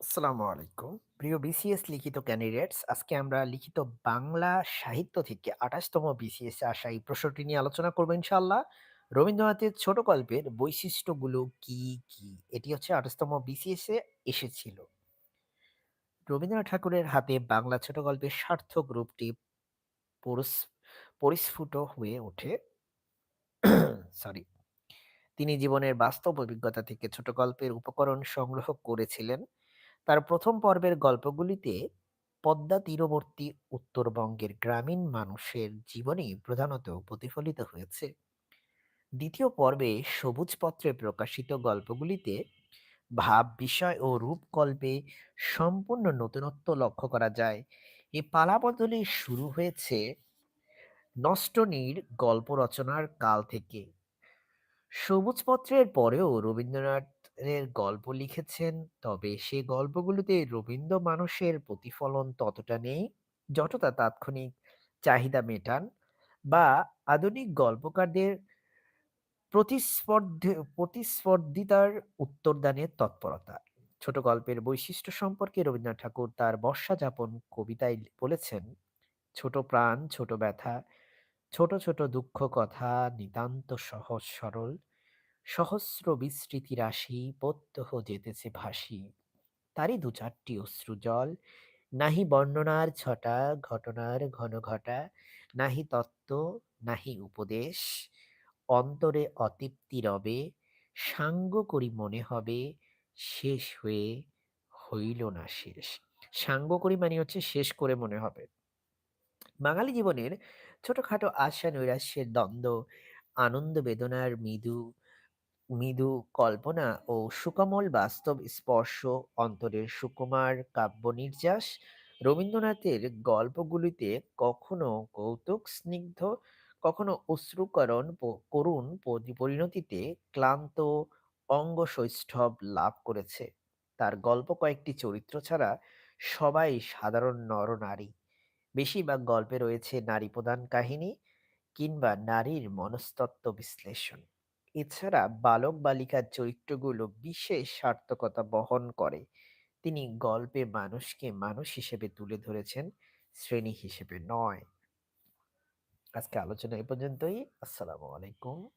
আসসালামু আলাইকুম। প্রিয় বিসিএস লিখিত ক্যান্ডিডেটস, আজকে আমরা লিখিত বাংলা সাহিত্য থেকে ২৮ তম বিসিএস আসা এই প্রশ্নটি নিয়ে আলোচনা করব ইনশাল্লাহ রবীন্দ্রনাথের ছোট গল্পের বৈশিষ্ট্যগুলো কি, কি? এটি হচ্ছে ২৮ তম বিসিএস এ এসেছিল। রবীন্দ্রনাথ ঠাকুরের হাতে বাংলা ছোট গল্পের সার্থক রূপটি পরিস্ফুট হয়ে ওঠে। সরি। তিনি জীবনের বাস্তব অভিজ্ঞতা থেকে ছোট গল্পের উপকরণ সংগ্রহ করেছিলেন। তার প্রথম পর্বের গল্পগুলিতে পদ্মা তীরবর্তী উত্তরবঙ্গের গ্রামীণ মানুষের জীবনই প্রধানত প্রতিফলিত হয়েছে। দ্বিতীয় পর্বে সবুজ পত্রে প্রকাশিত গল্পগুলিতে ভাব, বিষয় ও রূপকল্পে সম্পূর্ণ নতুনত্ব লক্ষ্য করা যায়। এই পালাবদলে শুরু হয়েছে নষ্টনীর গল্প রচনার কাল থেকে। সবুজপত্রের পরেও রবীন্দ্রনাথের গল্প লিখেছেন, তবে সে গল্পগুলোতে রবীন্দ্র মানুষের প্রতিফলন ততটা নেই যতটা তাৎক্ষণিক চাহিদা মেটান বা আধুনিক গল্পকারদের প্রতিস্পর্ধ, প্রতিস্পর্ধিতার উত্তরদানের তৎপরতা। ছোট গল্পের বৈশিষ্ট্য সম্পর্কে রবীন্দ্রনাথ ঠাকুর তার বর্ষা যাপন কবিতায় বলেছেন, ছোট প্রাণ, ছোট ব্যথা, ছোট ছোট দুঃখ কথা নিতান্ত সহজ সরল সহস্র বিস্মৃতি রাশি প্রত্যহ যেতেছে ভাসি। তারই দু চারটি অশ্রু জল, নাহি বর্ণনার ছটা, ঘটনার ঘন ঘটা, নাহি তত্ত্ব, নাহি উপদেশ, অন্তরে অতৃপ্তি রবে, সাঙ্গ করি মনে হবে, শেষ হয়ে হইল না শেষ। সাঙ্গ করি মানে হচ্ছে শেষ করে মনে হবে। বাঙালি জীবনের ছোটখাটো আশা নৈরাশ্যের দ্বন্দ্ব, আনন্দ বেদনার মৃদু মৃদু কল্পনা ও সুকোমল বাস্তব স্পর্শ, অন্তরের সুকুমার কাব্য নির্যাস, রবীন্দ্রনাথের গল্পগুলিতে কখনো কৌতুক স্নিগ্ধ, কখনো অশ্রুকরণ করুণ পরি- পরিণতিতে ক্লান্ত অঙ্গ সৌষ্ঠব লাভ করেছে। তার গল্প কয়েকটি চরিত্র ছাড়া সবাই সাধারণ নরনারী। বেশিরভাগ গল্পে রয়েছে নারী প্রধান কাহিনী কিংবা নারীর মনস্তত্ত্ব বিশ্লেষণ। এছাড়া বালক বালিকার চরিত্রগুলো বিশেষ সার্থকতা বহন করে। তিনি গল্পে মানুষকে মানুষ হিসেবে তুলে ধরেছেন, শ্রেণি হিসেবে নয়। আজকে আলোচনা এ পর্যন্তই। আসসালামু আলাইকুম।